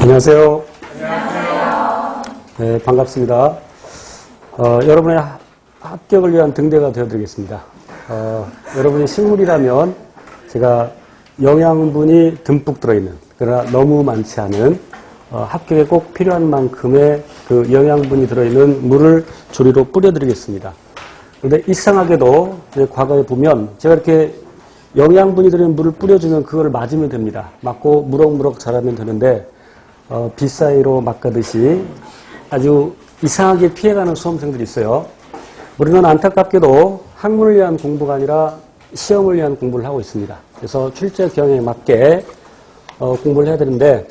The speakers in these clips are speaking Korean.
안녕하세요. 안녕하세요. 네, 반갑습니다. 어, 여러분의 하- 합격을 위한 등대가 되어드리겠습니다. 어, 여러분이 식물이라면 제가 영양분이 듬뿍 들어있는, 그러나 너무 많지 않은 어, 합격에 꼭 필요한 만큼의 그 영양분이 들어있는 물을 조리로 뿌려드리겠습니다. 그런데 이상하게도 과거에 보면 제가 이렇게 영양분이 들어있는 물을 뿌려주면 그걸 맞으면 됩니다. 맞고 무럭무럭 자라면 되는데 어, 빗사이로 막가듯이 아주 이상하게 피해가는 수험생들이 있어요. 우리는 안타깝게도 학문을 위한 공부가 아니라 시험을 위한 공부를 하고 있습니다. 그래서 출제 경향에 맞게 어, 공부를 해야 되는데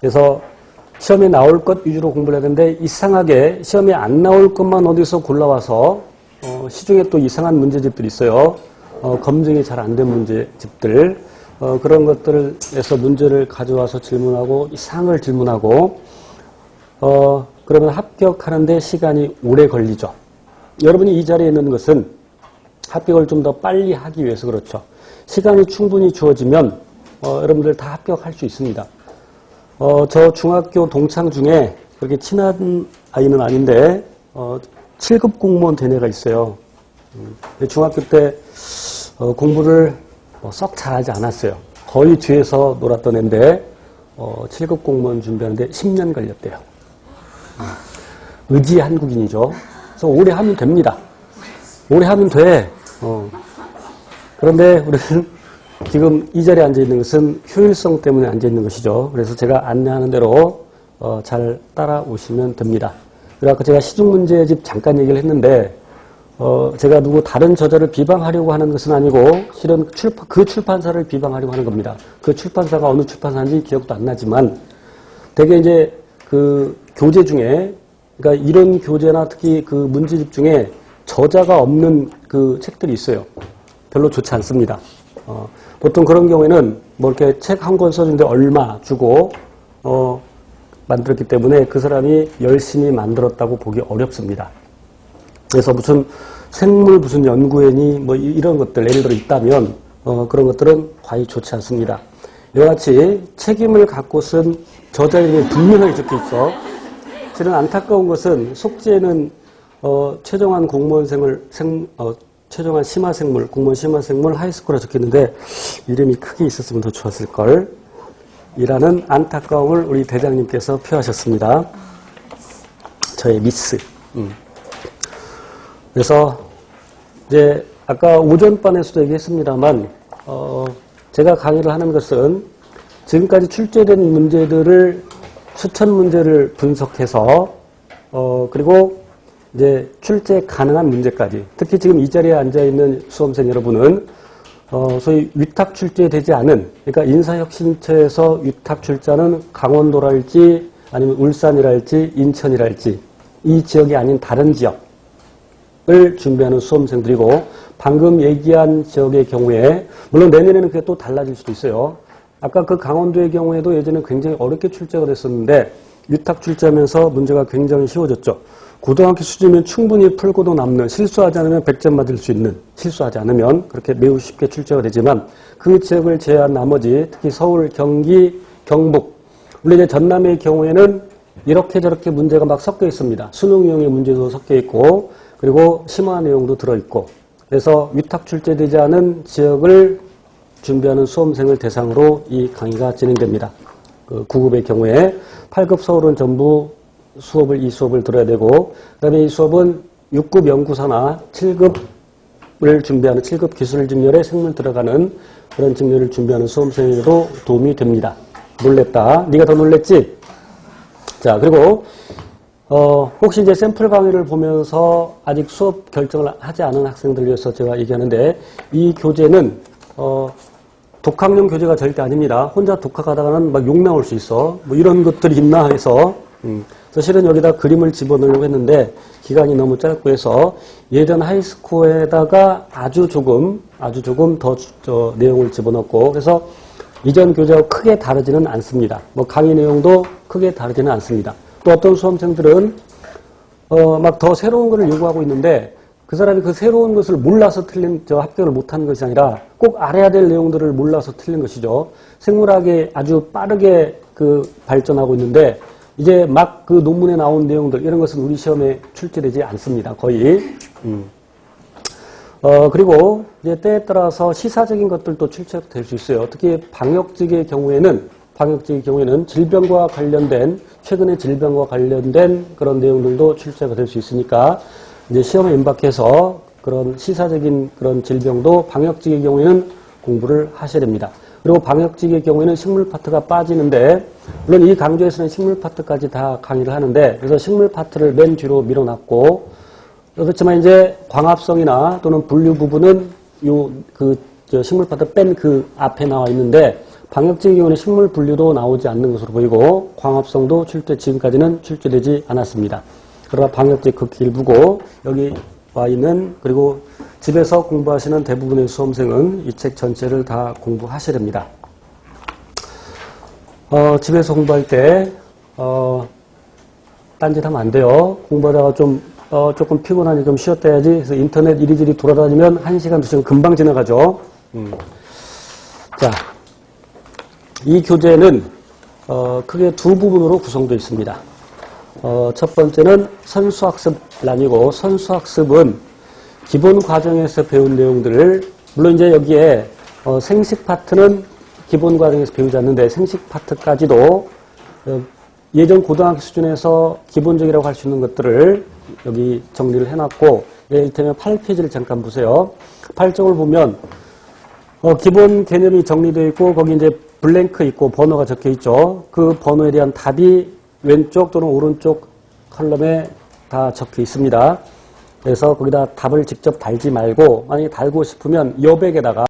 그래서 시험에 나올 것 위주로 공부를 해야 되는데 이상하게 시험에 안 나올 것만 어디서 골라와서 어, 시중에 또 이상한 문제집들이 있어요. 어, 검증이 잘 안 된 문제집들 어, 그런 것들에서 문제를 가져와서 질문하고 이상을 질문하고 어, 그러면 합격하는데 시간이 오래 걸리죠. 여러분이 이 자리에 있는 것은 합격을 좀 더 빨리 하기 위해서 그렇죠. 시간이 충분히 주어지면 어, 여러분들 다 합격할 수 있습니다. 어, 저 중학교 동창 중에 그렇게 친한 아이는 아닌데 어, 7급 공무원 된 애가 있어요. 음, 중학교 때 어, 공부를 뭐 썩 잘하지 않았어요. 거의 뒤에서 놀았던 애인데 어, 7급 공무원 준비하는데 10년 걸렸대요. 음, 의지 한국인이죠. 그래서 오래 하면 됩니다. 오래 하면 돼. 어. 그런데 우리는 지금 이 자리에 앉아 있는 것은 효율성 때문에 앉아 있는 것이죠. 그래서 제가 안내하는 대로 어, 잘 따라오시면 됩니다. 아까 제가 시중 문제집 잠깐 얘기를 했는데 어, 제가 누구 다른 저자를 비방하려고 하는 것은 아니고 실은 출판, 그 출판사를 비방하려고 하는 겁니다. 그 출판사가 어느 출판사인지 기억도 안 나지만 되게 이제 그 교재 중에 그러니까 이런 교재나 특히 그 문제집 중에 저자가 없는 그 책들이 있어요. 별로 좋지 않습니다. 어, 보통 그런 경우에는 뭐 이렇게 책 한 권 써주는데 얼마 주고 어, 만들었기 때문에 그 사람이 열심히 만들었다고 보기 어렵습니다. 그래서 무슨 생물 무슨 연구회니 뭐 이- 이런 것들 예를 들어 있다면 어, 그런 것들은 과히 좋지 않습니다. 이와 같이 책임을 갖고 쓴 저자 이름이 분명하게 적혀 있어. 실은 안타까운 것은 속지에는 어, 최종한 공무원생을 생, 어, 최종한 심화생물, 공무원 심화생물 하이스쿨에 적혔는데 이름이 크게 있었으면 더 좋았을 걸. 이라는 안타까움을 우리 대장님께서 표하셨습니다. 저의 미스. 음. 그래서 이제 아까 오전반에서도 얘기했습니다만 어, 제가 강의를 하는 것은 지금까지 출제된 문제들을 추천 문제를 분석해서 어, 그리고 이제 출제 가능한 문제까지 특히 지금 이 자리에 앉아 있는 수험생 여러분은 어, 소위 위탁 출제되지 않은 그러니까 인사혁신처에서 위탁 출제하는 강원도랄지 아니면 울산이랄지 인천이랄지 이 지역이 아닌 다른 지역 을 준비하는 수험생들이고 방금 얘기한 지역의 경우에 물론 내년에는 그게 또 달라질 수도 있어요. 아까 그 강원도의 경우에도 예전에 굉장히 어렵게 출제가 됐었는데 위탁 출제하면서 문제가 굉장히 쉬워졌죠. 고등학교 수준이면 충분히 풀고도 남는 실수하지 않으면 100점 맞을 수 있는 실수하지 않으면 그렇게 매우 쉽게 출제가 되지만 그 지역을 제외한 나머지 특히 서울, 경기, 경북 물론 이제 전남의 경우에는 이렇게 저렇게 문제가 막 섞여 있습니다. 수능용의 문제도 섞여 있고 그리고 심화 내용도 들어있고 그래서 위탁 출제되지 않은 지역을 준비하는 수험생을 대상으로 이 강의가 진행됩니다. 그 9급의 경우에 8급 서울은 전부 수업을 이 수업을 들어야 되고 그다음에 이 수업은 6급 연구사나 7급을 준비하는 7급 기술 직렬에 생물 들어가는 그런 직렬을 준비하는 수험생에도 도움이 됩니다. 놀랬다. 네가 더 놀랬지? 자, 그리고 어, 혹시 이제 샘플 강의를 보면서 아직 수업 결정을 하지 않은 학생들을 위해서 제가 얘기하는데 이 교재는 어, 독학용 교재가 절대 아닙니다. 혼자 독학하다가는 막 욕 나올 수 있어. 뭐 이런 것들이 있나 해서 음, 실은 여기다 그림을 집어넣으려고 했는데 기간이 너무 짧고 해서 예전 하이스쿨에다가 아주 조금 아주 조금 더 저, 내용을 집어넣고 그래서 이전 교재와 크게 다르지는 않습니다. 뭐 강의 내용도 크게 다르지는 않습니다. 또 어떤 수험생들은 어, 막 더 새로운 것을 요구하고 있는데 그 사람이 그 새로운 것을 몰라서 틀린, 저 합격을 못하는 것이 아니라 꼭 알아야 될 내용들을 몰라서 틀린 것이죠. 생물학에 아주 빠르게 그 발전하고 있는데 이제 막 그 논문에 나온 내용들 이런 것은 우리 시험에 출제되지 않습니다. 거의. 음. 어, 그리고 이제 때에 따라서 시사적인 것들도 출제될 수 있어요. 특히 방역직의 경우에는, 방역직의 경우에는 질병과 관련된, 최근의 질병과 관련된 그런 내용들도 출제가 될 수 있으니까, 이제 시험에 임박해서 그런 시사적인 그런 질병도 방역직의 경우에는 공부를 하셔야 됩니다. 그리고 방역직의 경우에는 식물 파트가 빠지는데, 물론 이 강좌에서는 식물 파트까지 다 강의를 하는데, 그래서 식물 파트를 맨 뒤로 밀어놨고, 그렇지만 이제 광합성이나 또는 분류 부분은 요 그 식물 파트 뺀 그 앞에 나와 있는데 방역적인 경우는 식물 분류도 나오지 않는 것으로 보이고 광합성도 출제 지금까지는 출제되지 않았습니다. 그러나 방역적 극히 일부고 여기 와 있는 그리고 집에서 공부하시는 대부분의 수험생은 이 책 전체를 다 공부하셔야 됩니다. 어, 집에서 공부할 때 어, 딴짓하면 안 돼요. 공부하다가 좀 어, 조금 피곤하니 좀 쉬었다 해야지. 그래서 인터넷 이리저리 돌아다니면 1시간, 2시간 금방 지나가죠. 음. 자, 이 교재는 어, 크게 두 부분으로 구성되어 있습니다. 어, 첫 번째는 선수학습란이고 선수학습은 기본 과정에서 배운 내용들을 물론 이제 여기에 어, 생식 파트는 기본 과정에서 배우지 않는데 생식 파트까지도 어, 예전 고등학교 수준에서 기본적이라고 할 수 있는 것들을 여기 정리를 해놨고 예, 이를테면 8페이지를 잠깐 보세요. 8쪽을 보면 어, 기본 개념이 정리되어 있고 거기 이제 블랭크 있고 번호가 적혀 있죠. 그 번호에 대한 답이 왼쪽 또는 오른쪽 컬럼에 다 적혀 있습니다. 그래서 거기다 답을 직접 달지 말고 만약에 달고 싶으면 여백에다가